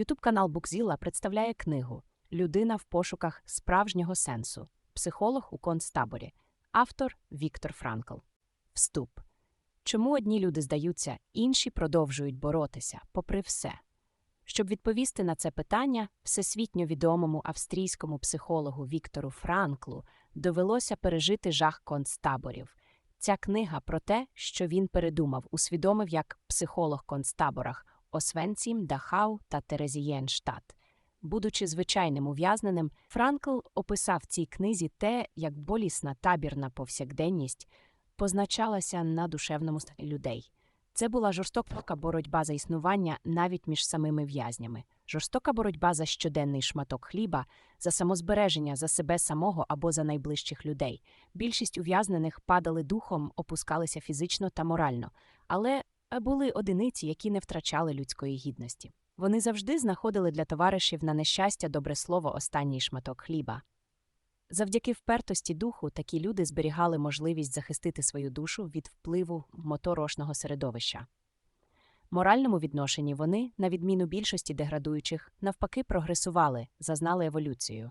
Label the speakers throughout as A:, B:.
A: Ютуб канал Букзіла представляє книгу Людина в пошуках справжнього сенсу. Психолог у концтаборі. Автор Віктор Франкл. Вступ. Чому одні люди здаються, інші продовжують боротися, попри все? Щоб відповісти на це питання, всесвітньо відомому австрійському психологу Віктору Франклу довелося пережити жах концтаборів. Ця книга про те, що він передумав, усвідомив як психолог концтаборах Освенцім, Дахау та Терезієнштадт. Будучи звичайним ув'язненим, Франкл описав в цій книзі те, як болісна табірна повсякденність позначалася на душевному стані людей. Це була жорстока боротьба за існування навіть між самими в'язнями, жорстока боротьба за щоденний шматок хліба, за самозбереження за себе самого або за найближчих людей. Більшість ув'язнених падали духом, опускалися фізично та морально, але були одиниці, які не втрачали людської гідності. Вони завжди знаходили для товаришів на нещастя добре слово останній шматок хліба. Завдяки впертості духу такі люди зберігали можливість захистити свою душу від впливу моторошного середовища. Моральному відношенні вони, на відміну більшості деградуючих, навпаки прогресували, зазнали еволюцію.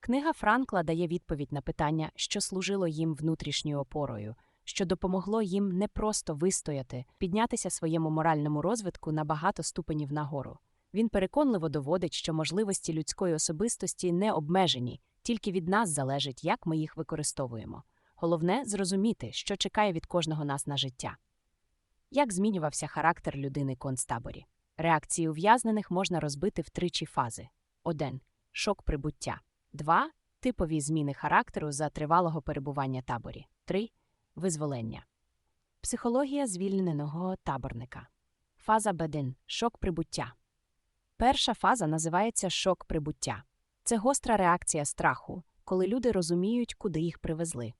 A: Книга Франкла дає відповідь на питання, що служило їм внутрішньою опорою, що допомогло їм не просто вистояти, піднятися своєму моральному розвитку на багато ступенів нагору. Він переконливо доводить, що можливості людської особистості не обмежені, тільки від нас залежить, як ми їх використовуємо. Головне зрозуміти, що чекає від кожного нас на життя. Як змінювався характер людини концтаборі? Реакції ув'язнених можна розбити в тричі фази: 1. шок прибуття, 2. типові зміни характеру за тривалого перебування таборі, 3. Визволення. Психологія звільненого таборника. Фаза Б1 шок прибуття. Перша фаза називається шок прибуття. Це гостра реакція страху, коли люди розуміють, куди їх привезли.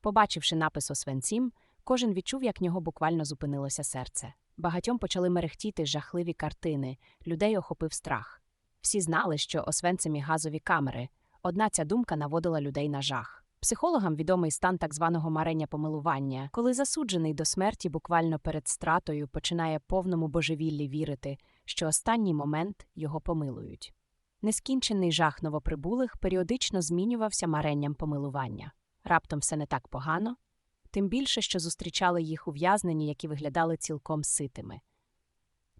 A: Побачивши напис Освенцім, кожен відчув, як нього буквально зупинилося серце. Багатьом почали мерехтіти жахливі картини, людей охопив страх. Всі знали, що Освенцимі газові камери. Одна ця думка наводила людей на жах. Психологам відомий стан так званого марення помилування, коли засуджений до смерті буквально перед стратою починає повному божевіллі вірити, що останній момент його помилують. Нескінчений жах новоприбулих періодично змінювався маренням помилування. Раптом все не так погано, тим більше, що зустрічали їх ув'язнені, які виглядали цілком ситими.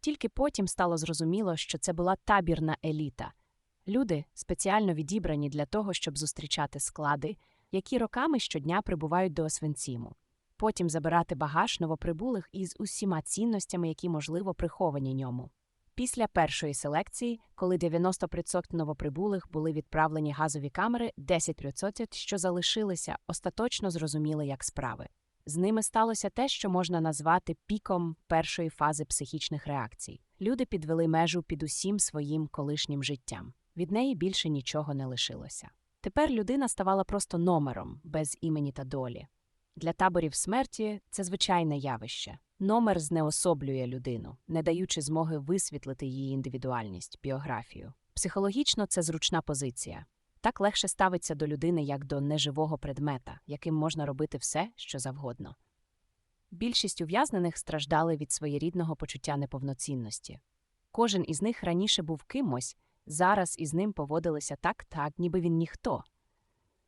A: Тільки потім стало зрозуміло, що це була табірна еліта люди, спеціально відібрані для того, щоб зустрічати склади, які роками щодня прибувають до Освенціму, потім забирати багаж новоприбулих із усіма цінностями, які, можливо, приховані ньому. Після першої селекції, коли 90% новоприбулих були відправлені газові камери, 10%, що залишилися, остаточно зрозуміли, як справи. З ними сталося те, що можна назвати піком першої фази психічних реакцій. Люди підвели межу під усім своїм колишнім життям. Від неї більше нічого не лишилося. Тепер людина ставала просто номером без імені та долі. Для таборів смерті це звичайне явище. Номер знеособлює людину, не даючи змоги висвітлити її індивідуальність, біографію. Психологічно це зручна позиція. Так легше ставиться до людини як до неживого предмета, яким можна робити все, що завгодно. Більшість ув'язнених страждали від своєрідного почуття неповноцінності. Кожен із них раніше був кимось, зараз із ним поводилися так, так, ніби він ніхто.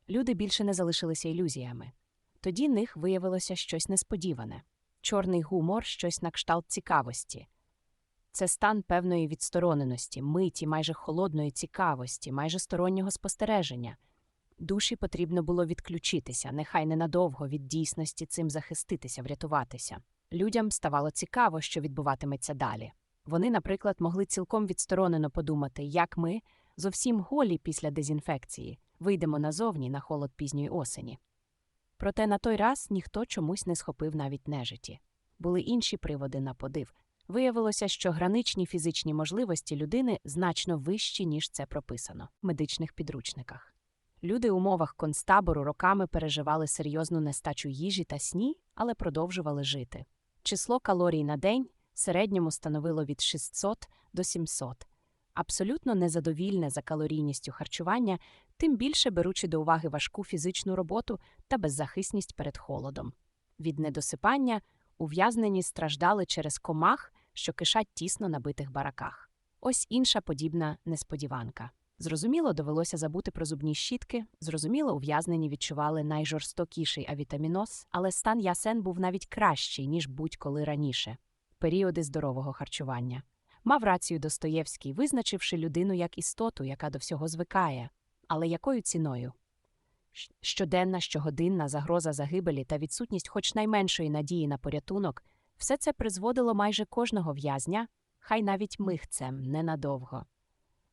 A: Люди більше не залишилися ілюзіями. Тоді них виявилося щось несподіване чорний гумор, щось на кшталт цікавості. Це стан певної відстороненості, миті, майже холодної цікавості, майже стороннього спостереження. Душі потрібно було відключитися, нехай ненадовго від дійсності цим захиститися, врятуватися. Людям ставало цікаво, що відбуватиметься далі. Вони, наприклад, могли цілком відсторонено подумати, як ми, зовсім голі після дезінфекції, вийдемо назовні на холод пізньої осені. Проте на той раз ніхто чомусь не схопив навіть нежиті. Були інші приводи на подив. Виявилося, що граничні фізичні можливості людини значно вищі, ніж це прописано в медичних підручниках. Люди в умовах концтабору роками переживали серйозну нестачу їжі та сні, але продовжували жити. Число калорій на день середньому становило від 600 до 700. Абсолютно незадовільне за калорійністю харчування, тим більше беручи до уваги важку фізичну роботу та беззахисність перед холодом. Від недосипання ув'язнені страждали через комах, що кишать тісно набитих бараках. Ось інша подібна несподіванка. Зрозуміло, довелося забути про зубні щітки, зрозуміло, ув'язнені відчували найжорстокіший авітаміноз, але стан ясен був навіть кращий, ніж будь-коли раніше періоди здорового харчування. Мав рацію Достоєвський, визначивши людину як істоту, яка до всього звикає. Але якою ціною? Щоденна, щогодинна загроза загибелі та відсутність хоч найменшої надії на порятунок все це призводило майже кожного в'язня, хай навіть михцем ненадовго,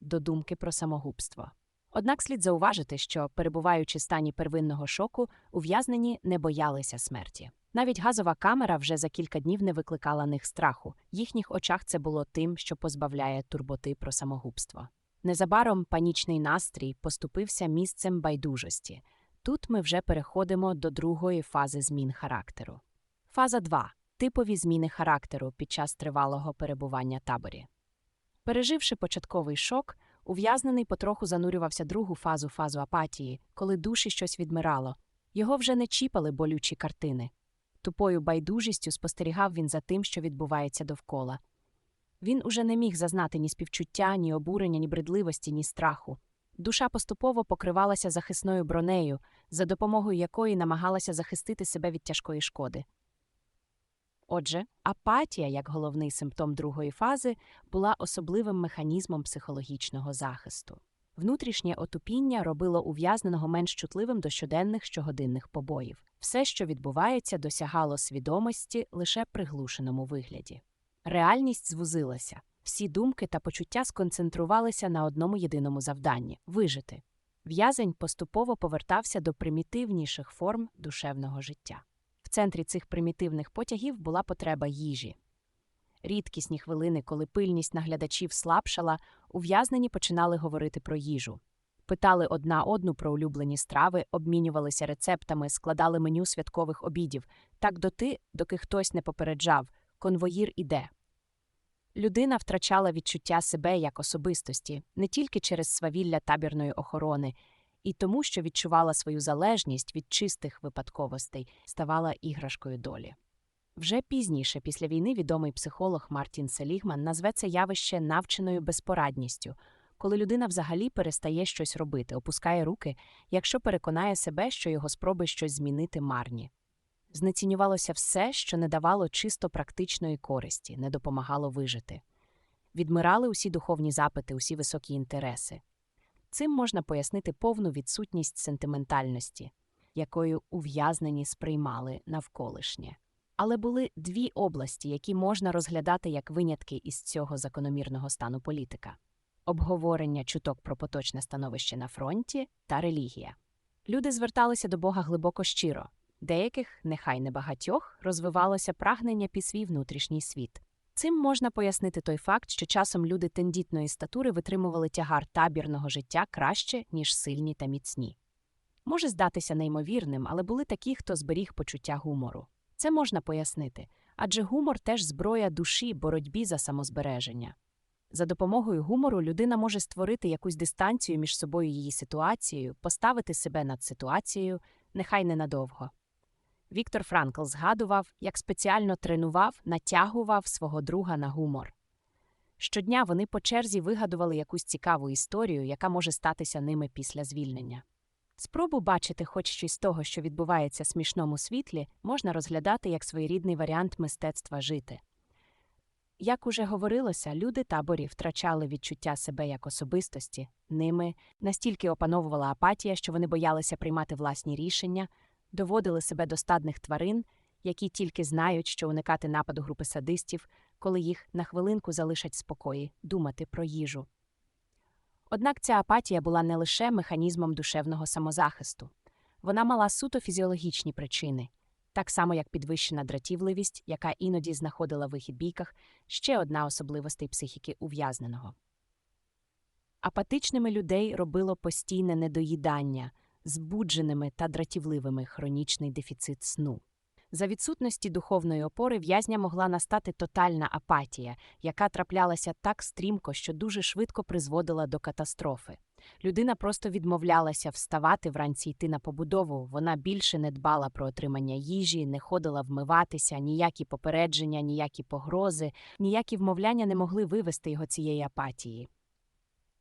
A: до думки про самогубство. Однак слід зауважити, що, перебуваючи в стані первинного шоку, ув'язнені не боялися смерті. Навіть газова камера вже за кілька днів не викликала них страху, в їхніх очах це було тим, що позбавляє турботи про самогубство. Незабаром панічний настрій поступився місцем байдужості. Тут ми вже переходимо до другої фази змін характеру. Фаза 2. типові зміни характеру під час тривалого перебування таборі. Переживши початковий шок, ув'язнений потроху занурювався другу фазу фазу апатії, коли душі щось відмирало. Його вже не чіпали болючі картини. Тупою байдужістю спостерігав він за тим, що відбувається довкола. Він уже не міг зазнати ні співчуття, ні обурення, ні бредливості, ні страху. Душа поступово покривалася захисною бронею, за допомогою якої намагалася захистити себе від тяжкої шкоди. Отже, апатія, як головний симптом другої фази, була особливим механізмом психологічного захисту. Внутрішнє отупіння робило ув'язненого менш чутливим до щоденних щогодинних побоїв. Все, що відбувається, досягало свідомості лише приглушеному вигляді. Реальність звузилася, всі думки та почуття сконцентрувалися на одному єдиному завданні вижити. В'язень поступово повертався до примітивніших форм душевного життя. В центрі цих примітивних потягів була потреба їжі. Рідкісні хвилини, коли пильність наглядачів слабшала, ув'язнені починали говорити про їжу. Питали одна одну про улюблені страви, обмінювалися рецептами, складали меню святкових обідів, так доти, доки хтось не попереджав конвоїр іде. Людина втрачала відчуття себе як особистості не тільки через свавілля табірної охорони, і тому, що відчувала свою залежність від чистих випадковостей, ставала іграшкою долі. Вже пізніше, після війни, відомий психолог Мартін Селігман назве це явище навченою безпорадністю, коли людина взагалі перестає щось робити, опускає руки, якщо переконає себе, що його спроби щось змінити марні. Знецінювалося все, що не давало чисто практичної користі, не допомагало вижити. Відмирали усі духовні запити, усі високі інтереси. Цим можна пояснити повну відсутність сентиментальності, якою ув'язнені сприймали навколишнє. Але були дві області, які можна розглядати як винятки із цього закономірного стану політика обговорення чуток про поточне становище на фронті та релігія. Люди зверталися до Бога глибоко щиро, деяких, нехай не багатьох, розвивалося прагнення під свій внутрішній світ. Цим можна пояснити той факт, що часом люди тендітної статури витримували тягар табірного життя краще, ніж сильні та міцні. Може здатися неймовірним, але були такі, хто зберіг почуття гумору. Це можна пояснити, адже гумор теж зброя душі боротьбі за самозбереження. За допомогою гумору людина може створити якусь дистанцію між собою її ситуацією, поставити себе над ситуацією, нехай ненадовго. Віктор Франкл згадував, як спеціально тренував, натягував свого друга на гумор. Щодня вони по черзі вигадували якусь цікаву історію, яка може статися ними після звільнення. Спробу бачити хоч щось з того, що відбувається в смішному світлі, можна розглядати як своєрідний варіант мистецтва жити. Як уже говорилося, люди таборі втрачали відчуття себе як особистості, ними настільки опановувала апатія, що вони боялися приймати власні рішення, доводили себе до стадних тварин, які тільки знають, що уникати нападу групи садистів, коли їх на хвилинку залишать спокої, думати про їжу. Однак ця апатія була не лише механізмом душевного самозахисту, вона мала суто фізіологічні причини, так само як підвищена дратівливість, яка іноді знаходила вихід бійках, ще одна особливостей психіки ув'язненого. Апатичними людей робило постійне недоїдання, збудженими та дратівливими хронічний дефіцит сну. За відсутності духовної опори в'язня могла настати тотальна апатія, яка траплялася так стрімко, що дуже швидко призводила до катастрофи. Людина просто відмовлялася вставати вранці йти на побудову. Вона більше не дбала про отримання їжі, не ходила вмиватися, ніякі попередження, ніякі погрози, ніякі вмовляння не могли вивести його цієї апатії.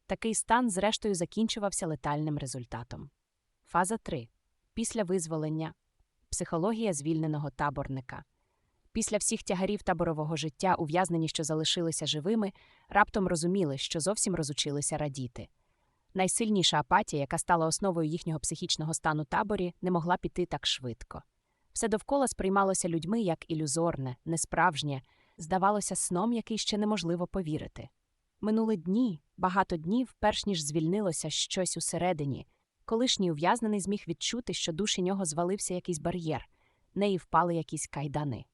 A: Такий стан, зрештою, закінчувався летальним результатом. Фаза 3. Після визволення психологія звільненого таборника. Після всіх тягарів таборового життя ув'язнені, що залишилися живими, раптом розуміли, що зовсім розучилися радіти. Найсильніша апатія, яка стала основою їхнього психічного стану таборі, не могла піти так швидко. Все довкола сприймалося людьми як ілюзорне, несправжнє, здавалося сном, який ще неможливо повірити. Минули дні, багато днів, перш ніж звільнилося щось усередині. Колишній ув'язнений зміг відчути, що душі нього звалився якийсь бар'єр, неї впали якісь кайдани.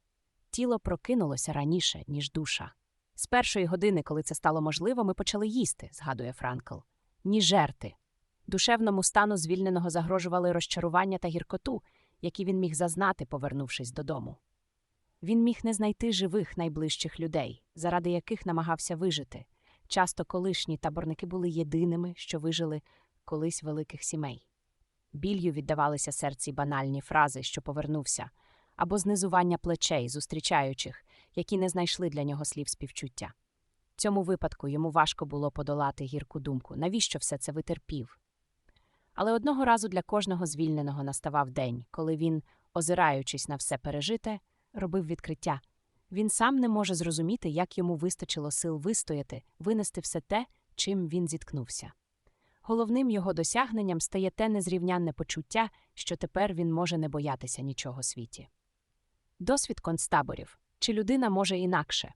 A: Тіло прокинулося раніше, ніж душа. З першої години, коли це стало можливо, ми почали їсти, згадує Франкл. Ні жерти. Душевному стану звільненого загрожували розчарування та гіркоту, які він міг зазнати, повернувшись додому. Він міг не знайти живих найближчих людей, заради яких намагався вижити. Часто колишні таборники були єдиними, що вижили колись великих сімей. Білью віддавалися серці банальні фрази, що повернувся, або знизування плечей, зустрічаючих, які не знайшли для нього слів співчуття. В цьому випадку йому важко було подолати гірку думку, навіщо все це витерпів. Але одного разу для кожного звільненого наставав день, коли він, озираючись на все пережите, робив відкриття. Він сам не може зрозуміти, як йому вистачило сил вистояти, винести все те, чим він зіткнувся. Головним його досягненням стає те незрівнянне почуття, що тепер він може не боятися нічого світі. Досвід концтаборів чи людина може інакше.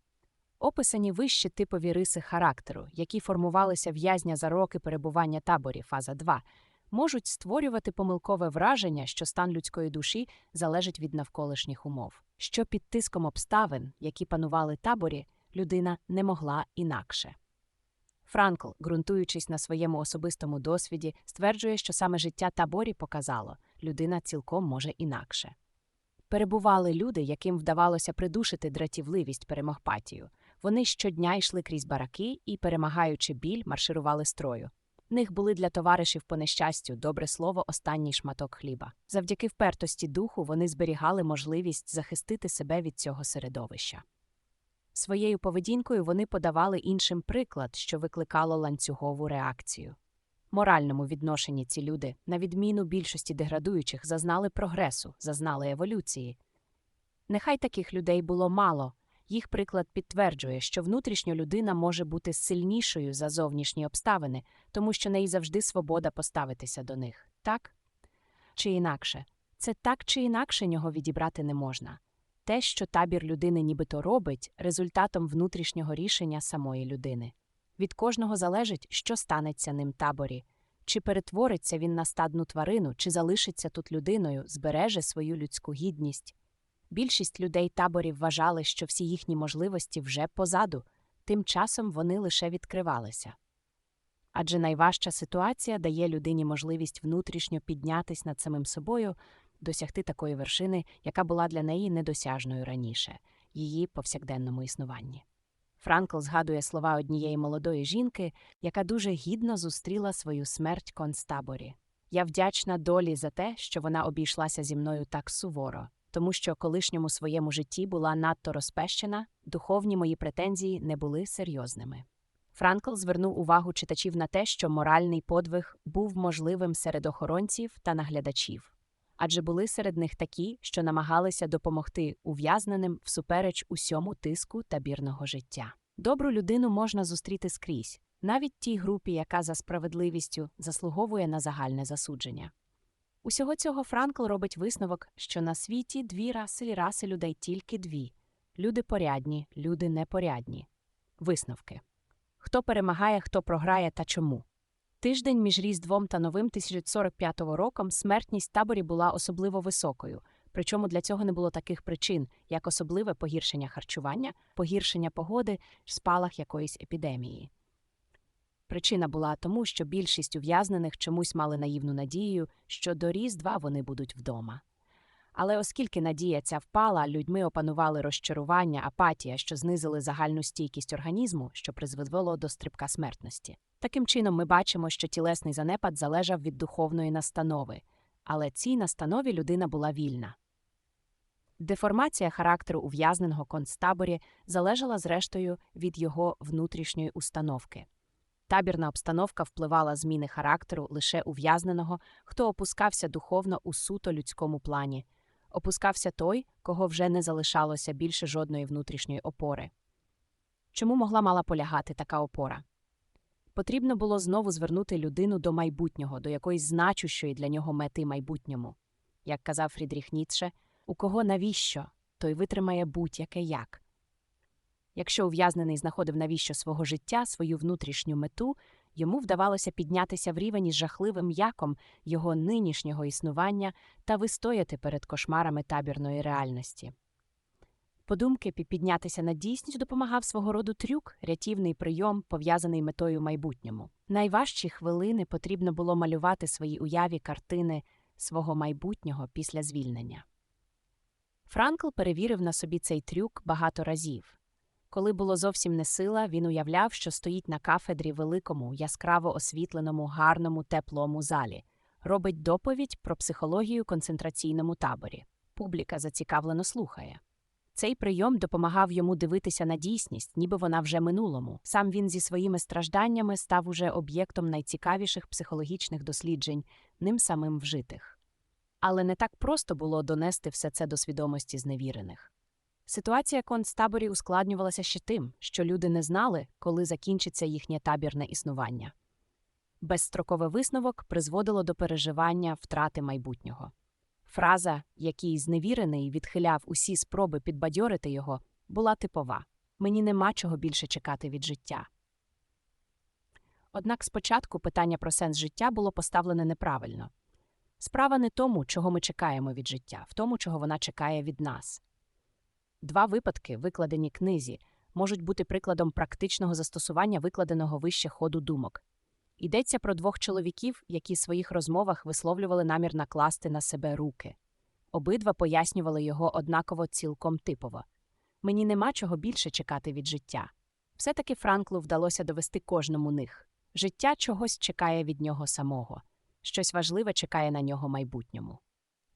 A: Описані вищі типові риси характеру, які формувалися в'язня за роки перебування таборі, фаза 2, можуть створювати помилкове враження, що стан людської душі залежить від навколишніх умов, що під тиском обставин, які панували таборі, людина не могла інакше. Франкл, ґрунтуючись на своєму особистому досвіді, стверджує, що саме життя таборі показало, людина цілком може інакше. Перебували люди, яким вдавалося придушити дратівливість перемогпатію. Вони щодня йшли крізь бараки і, перемагаючи біль, марширували строю. В них були для товаришів по нещастю добре слово останній шматок хліба. Завдяки впертості духу вони зберігали можливість захистити себе від цього середовища. Своєю поведінкою вони подавали іншим приклад, що викликало ланцюгову реакцію. Моральному відношенні ці люди, на відміну більшості деградуючих, зазнали прогресу, зазнали еволюції. Нехай таких людей було мало, їх приклад підтверджує, що внутрішньо людина може бути сильнішою за зовнішні обставини, тому що неї завжди свобода поставитися до них, так? Чи інакше, це так чи інакше нього відібрати не можна. Те, що табір людини нібито робить, результатом внутрішнього рішення самої людини. Від кожного залежить, що станеться ним таборі, чи перетвориться він на стадну тварину, чи залишиться тут людиною, збереже свою людську гідність. Більшість людей таборів вважали, що всі їхні можливості вже позаду, тим часом вони лише відкривалися. Адже найважча ситуація дає людині можливість внутрішньо піднятись над самим собою, досягти такої вершини, яка була для неї недосяжною раніше, її повсякденному існуванні. Франкл згадує слова однієї молодої жінки, яка дуже гідно зустріла свою смерть концтаборі. Я вдячна долі за те, що вона обійшлася зі мною так суворо, тому що колишньому своєму житті була надто розпещена, духовні мої претензії не були серйозними. Франкл звернув увагу читачів на те, що моральний подвиг був можливим серед охоронців та наглядачів адже були серед них такі, що намагалися допомогти ув'язненим всупереч усьому тиску табірного життя. Добру людину можна зустріти скрізь, навіть тій групі, яка за справедливістю заслуговує на загальне засудження. Усього цього Франкл робить висновок, що на світі дві раси раси людей тільки дві люди порядні, люди непорядні. Висновки хто перемагає, хто програє та чому. Тиждень між Різдвом та новим 1045 роком смертність таборі була особливо високою, причому для цього не було таких причин, як особливе погіршення харчування, погіршення погоди, спалах якоїсь епідемії. Причина була тому, що більшість ув'язнених чомусь мали наївну надію, що до Різдва вони будуть вдома. Але оскільки надія ця впала, людьми опанували розчарування, апатія, що знизили загальну стійкість організму, що призвело до стрибка смертності. Таким чином, ми бачимо, що тілесний занепад залежав від духовної настанови, але цій настанові людина була вільна. Деформація характеру ув'язненого концтаборі залежала зрештою від його внутрішньої установки. Табірна обстановка впливала зміни характеру лише ув'язненого, хто опускався духовно у суто людському плані, опускався той, кого вже не залишалося більше жодної внутрішньої опори. Чому могла мала полягати така опора? Потрібно було знову звернути людину до майбутнього, до якоїсь значущої для нього мети майбутньому. Як казав Фрідріх Ніцше, у кого навіщо, той витримає будь-яке як. Якщо ув'язнений знаходив навіщо свого життя, свою внутрішню мету, йому вдавалося піднятися в рівень із жахливим яком його нинішнього існування та вистояти перед кошмарами табірної реальності. Подумки піднятися на дійсність допомагав свого роду трюк, рятівний прийом, пов'язаний метою майбутньому. Найважчі хвилини потрібно було малювати свої уяві картини свого майбутнього після звільнення. Франкл перевірив на собі цей трюк багато разів. Коли було зовсім не сила, він уявляв, що стоїть на кафедрі великому, яскраво освітленому, гарному, теплому залі, робить доповідь про психологію концентраційному таборі. Публіка зацікавлено слухає. Цей прийом допомагав йому дивитися на дійсність, ніби вона вже минулому. Сам він зі своїми стражданнями став уже об'єктом найцікавіших психологічних досліджень, ним самим вжитих. Але не так просто було донести все це до свідомості зневірених. Ситуація концтаборі ускладнювалася ще тим, що люди не знали, коли закінчиться їхнє табірне існування. Безстроковий висновок призводило до переживання втрати майбутнього. Фраза, який зневірений відхиляв усі спроби підбадьорити його, була типова мені нема чого більше чекати від життя. Однак спочатку питання про сенс життя було поставлене неправильно. Справа не тому, чого ми чекаємо від життя, в тому, чого вона чекає від нас. Два випадки, викладені книзі, можуть бути прикладом практичного застосування викладеного вище ходу думок. Йдеться про двох чоловіків, які в своїх розмовах висловлювали намір накласти на себе руки. Обидва пояснювали його однаково цілком типово мені нема чого більше чекати від життя. Все таки Франклу вдалося довести кожному них життя чогось чекає від нього самого, щось важливе чекає на нього майбутньому.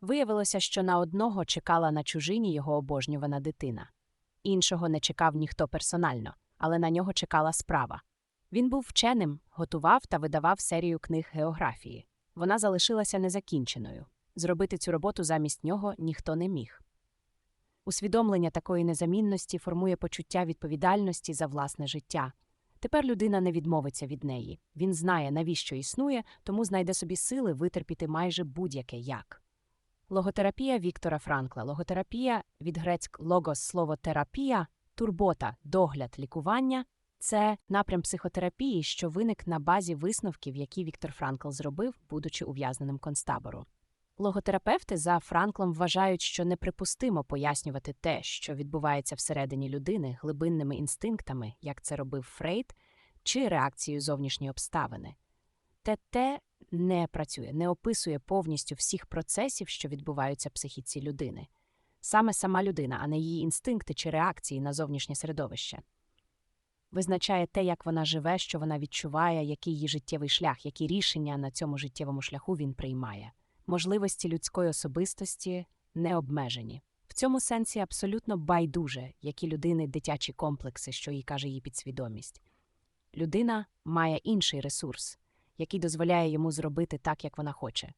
A: Виявилося, що на одного чекала на чужині його обожнювана дитина, іншого не чекав ніхто персонально, але на нього чекала справа. Він був вченим, готував та видавав серію книг географії. Вона залишилася незакінченою. Зробити цю роботу замість нього ніхто не міг. Усвідомлення такої незамінності формує почуття відповідальності за власне життя. Тепер людина не відмовиться від неї. Він знає, навіщо існує, тому знайде собі сили витерпіти майже будь-яке як. Логотерапія Віктора Франкла. Логотерапія від грецьк логос слово терапія, турбота, догляд, лікування це напрям психотерапії, що виник на базі висновків, які Віктор Франкл зробив, будучи ув'язненим концтабору. Логотерапевти за Франклом вважають, що неприпустимо пояснювати те, що відбувається всередині людини глибинними інстинктами, як це робив Фрейд, чи реакцією зовнішньої обставини. Те те не працює, не описує повністю всіх процесів, що відбуваються в психіці людини. Саме сама людина, а не її інстинкти чи реакції на зовнішнє середовище. Визначає те, як вона живе, що вона відчуває, який її життєвий шлях, які рішення на цьому життєвому шляху він приймає. Можливості людської особистості не обмежені. В цьому сенсі абсолютно байдуже, які людини дитячі комплекси, що їй каже її підсвідомість. Людина має інший ресурс, який дозволяє йому зробити так, як вона хоче.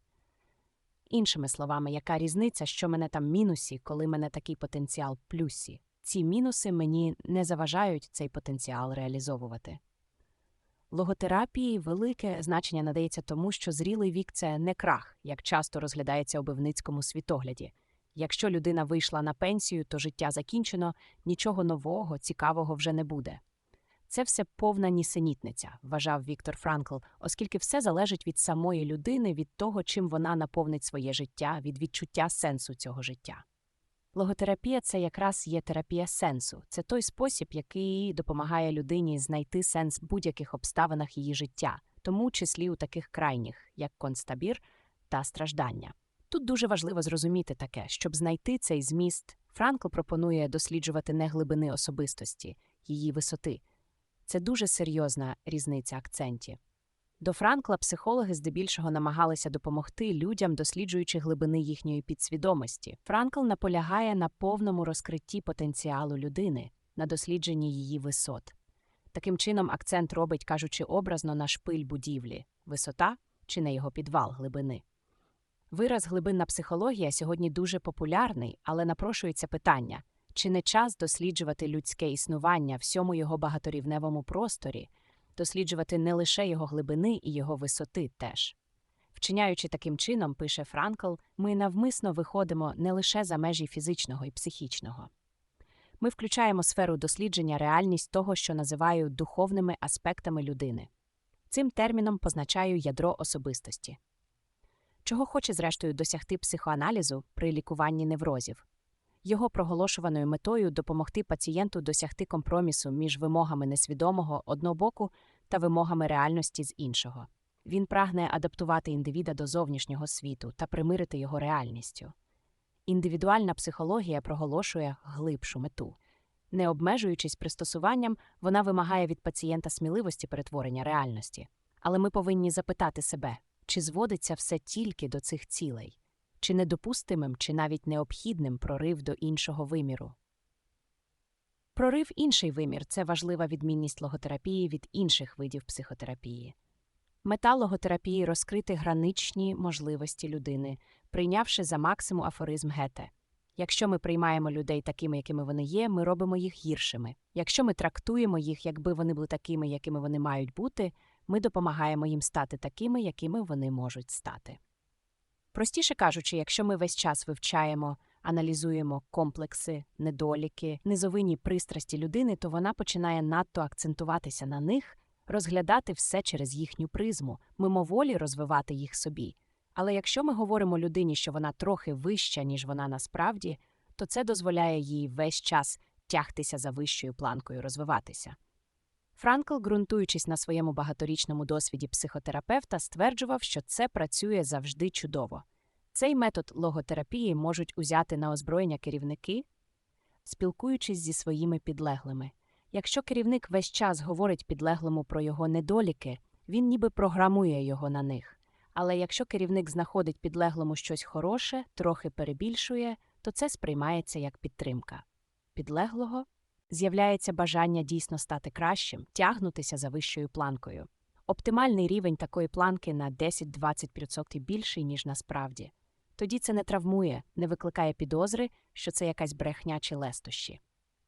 A: Іншими словами, яка різниця, що мене там мінусі, коли мене такий потенціал плюсі? Ці мінуси мені не заважають цей потенціал реалізовувати. Логотерапії велике значення надається тому, що зрілий вік це не крах, як часто розглядається у бивницькому світогляді. Якщо людина вийшла на пенсію, то життя закінчено, нічого нового, цікавого вже не буде. Це все повна нісенітниця, вважав Віктор Франкл, оскільки все залежить від самої людини, від того, чим вона наповнить своє життя, від відчуття сенсу цього життя. Логотерапія це якраз є терапія сенсу, це той спосіб, який допомагає людині знайти сенс в будь-яких обставинах її життя, тому числі у таких крайніх, як концтабір та страждання. Тут дуже важливо зрозуміти таке, щоб знайти цей зміст, Франкл пропонує досліджувати не глибини особистості, її висоти. Це дуже серйозна різниця акцентів. До Франкла психологи здебільшого намагалися допомогти людям, досліджуючи глибини їхньої підсвідомості. Франкл наполягає на повному розкритті потенціалу людини, на дослідженні її висот. Таким чином, акцент робить, кажучи образно, на шпиль будівлі, висота чи на його підвал глибини. Вираз глибинна психологія сьогодні дуже популярний, але напрошується питання чи не час досліджувати людське існування всьому його багаторівневому просторі, досліджувати не лише його глибини і його висоти теж. Вчиняючи таким чином, пише Франкл, ми навмисно виходимо не лише за межі фізичного і психічного. Ми включаємо сферу дослідження реальність того, що називаю духовними аспектами людини. Цим терміном позначаю ядро особистості. Чого хоче, зрештою, досягти психоаналізу при лікуванні неврозів? Його проголошуваною метою допомогти пацієнту досягти компромісу між вимогами несвідомого одного боку та вимогами реальності з іншого. Він прагне адаптувати індивіда до зовнішнього світу та примирити його реальністю. Індивідуальна психологія проголошує глибшу мету. Не обмежуючись пристосуванням, вона вимагає від пацієнта сміливості перетворення реальності. Але ми повинні запитати себе, чи зводиться все тільки до цих цілей, чи недопустимим, чи навіть необхідним прорив до іншого виміру. Прорив інший вимір це важлива відмінність логотерапії від інших видів психотерапії. Мета логотерапії розкрити граничні можливості людини, прийнявши за максимум афоризм гете. Якщо ми приймаємо людей такими, якими вони є, ми робимо їх гіршими. Якщо ми трактуємо їх, якби вони були такими, якими вони мають бути, ми допомагаємо їм стати такими, якими вони можуть стати. Простіше кажучи, якщо ми весь час вивчаємо, аналізуємо комплекси, недоліки, низовинні пристрасті людини, то вона починає надто акцентуватися на них, розглядати все через їхню призму, мимоволі розвивати їх собі. Але якщо ми говоримо людині, що вона трохи вища, ніж вона насправді, то це дозволяє їй весь час тягтися за вищою планкою, розвиватися. Франкл, ґрунтуючись на своєму багаторічному досвіді психотерапевта, стверджував, що це працює завжди чудово. Цей метод логотерапії можуть узяти на озброєння керівники, спілкуючись зі своїми підлеглими. Якщо керівник весь час говорить підлеглому про його недоліки, він ніби програмує його на них. Але якщо керівник знаходить підлеглому щось хороше, трохи перебільшує, то це сприймається як підтримка. Підлеглого з'являється бажання дійсно стати кращим, тягнутися за вищою планкою. Оптимальний рівень такої планки на 10-20% більший, ніж насправді. Тоді це не травмує, не викликає підозри, що це якась брехня чи лестощі.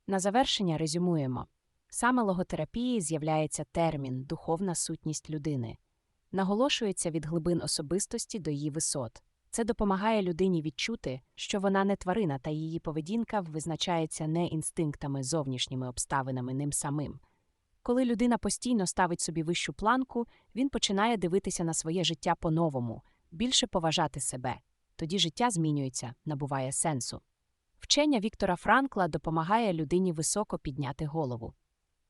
A: На завершення резюмуємо саме логотерапії з'являється термін духовна сутність людини, наголошується від глибин особистості до її висот. Це допомагає людині відчути, що вона не тварина та її поведінка визначається не інстинктами, зовнішніми обставинами ним самим. Коли людина постійно ставить собі вищу планку, він починає дивитися на своє життя по-новому, більше поважати себе. Тоді життя змінюється, набуває сенсу. Вчення Віктора Франкла допомагає людині високо підняти голову.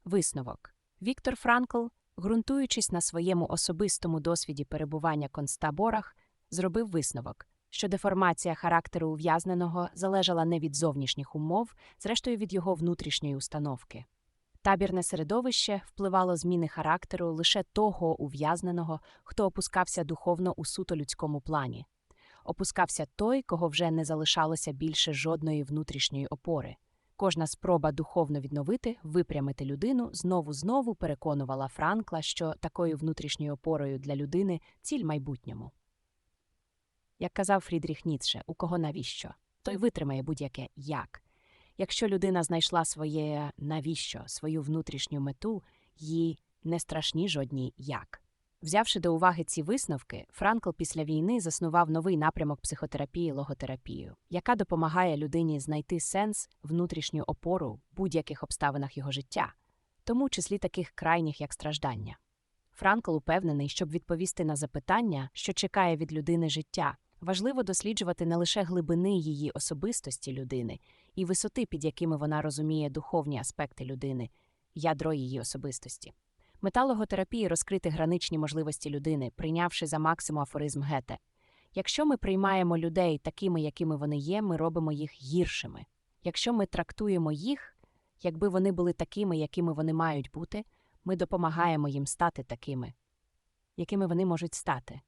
A: Висновок Віктор Франкл, ґрунтуючись на своєму особистому досвіді перебування в концтаборах, зробив висновок, що деформація характеру ув'язненого залежала не від зовнішніх умов, зрештою від його внутрішньої установки. Табірне середовище впливало зміни характеру лише того ув'язненого, хто опускався духовно у суто людському плані. Опускався той, кого вже не залишалося більше жодної внутрішньої опори. Кожна спроба духовно відновити, випрямити людину знову знову переконувала Франкла, що такою внутрішньою опорою для людини ціль майбутньому. Як казав Фрідріх Ніцше, у кого навіщо? Той витримає будь-яке як. Якщо людина знайшла своє навіщо, свою внутрішню мету, їй не страшні жодні як. Взявши до уваги ці висновки, Франкл після війни заснував новий напрямок психотерапії логотерапію, яка допомагає людині знайти сенс, внутрішню опору в будь-яких обставинах його життя, тому числі таких крайніх як страждання. Франкл упевнений, щоб відповісти на запитання, що чекає від людини життя, важливо досліджувати не лише глибини її особистості людини і висоти, під якими вона розуміє духовні аспекти людини, ядро її особистості. Мета логотерапії розкрити граничні можливості людини, прийнявши за максимум афоризм гете. Якщо ми приймаємо людей такими, якими вони є, ми робимо їх гіршими. Якщо ми трактуємо їх, якби вони були такими, якими вони мають бути, ми допомагаємо їм стати такими, якими вони можуть стати.